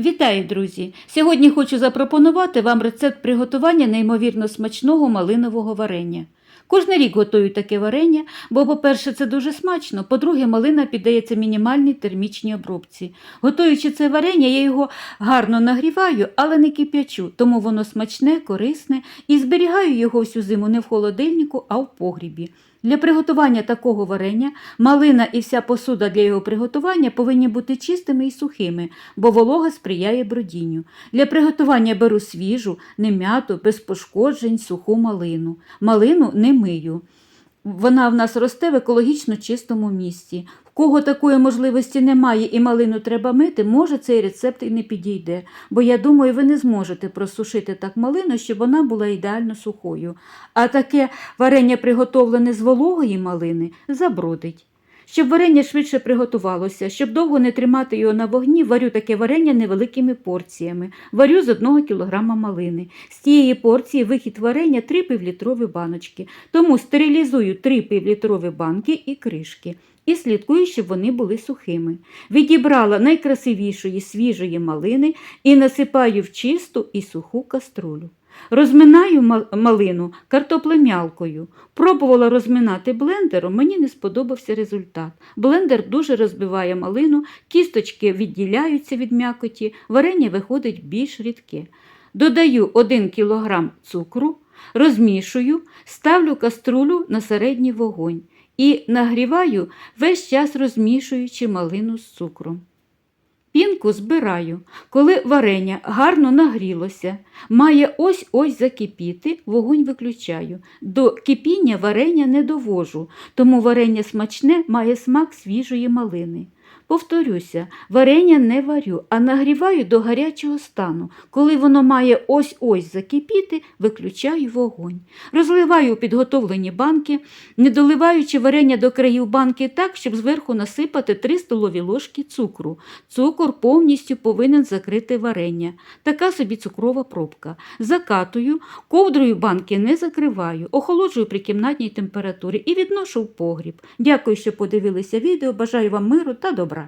Вітаю, друзі! Сьогодні хочу запропонувати вам рецепт приготування неймовірно смачного малинового варення. Кожний рік готую таке варення, бо, по-перше, це дуже смачно, по-друге, малина піддається мінімальній термічній обробці. Готуючи це варення, я його гарно нагріваю, але не кип'ячу, тому воно смачне, корисне і зберігаю його всю зиму не в холодильнику, а в погрібі. Для приготування такого варення малина і вся посуда для його приготування повинні бути чистими і сухими, бо волога сприяє бродінню. Для приготування беру свіжу, не м'яту, без пошкоджень, суху малину. Малину не мию. Вона в нас росте в екологічно чистому місці. В кого такої можливості немає і малину треба мити, може цей рецепт і не підійде, бо я думаю, ви не зможете просушити так малину, щоб вона була ідеально сухою. А таке варення, приготовлене з вологої малини, забродить. Щоб варення швидше приготувалося, щоб довго не тримати його на вогні, варю таке варення невеликими порціями. Варю з 1 кг малини. З цієї порції вихід варення 3 півлітрові баночки. Тому стерилізую 3 півлітрові банки і кришки. І слідкую, щоб вони були сухими. Відібрала найкрасивішої свіжої малини і насипаю в чисту і суху каструлю. Розминаю ма- малину картоплем'ялкою. Пробувала розминати блендером, мені не сподобався результат. Блендер дуже розбиває малину, кісточки відділяються від м'якоті, варення виходить більш рідке. Додаю 1 кг цукру, розмішую, ставлю каструлю на середній вогонь і нагріваю весь час розмішуючи малину з цукром. Пінку збираю. Коли варення гарно нагрілося, має ось-ось закипіти, вогонь виключаю. До кипіння варення не довожу, тому варення смачне має смак свіжої малини. Повторюся, варення не варю, а нагріваю до гарячого стану. Коли воно має ось-ось закипіти, виключаю вогонь. Розливаю підготовлені банки, не доливаючи варення до країв банки так, щоб зверху насипати 3 столові ложки цукру. Цукор повністю повинен закрити варення. Така собі цукрова пробка. Закатую, ковдрою банки не закриваю, охолоджую при кімнатній температурі і відношу в погріб. Дякую, що подивилися відео. Бажаю вам миру та добра.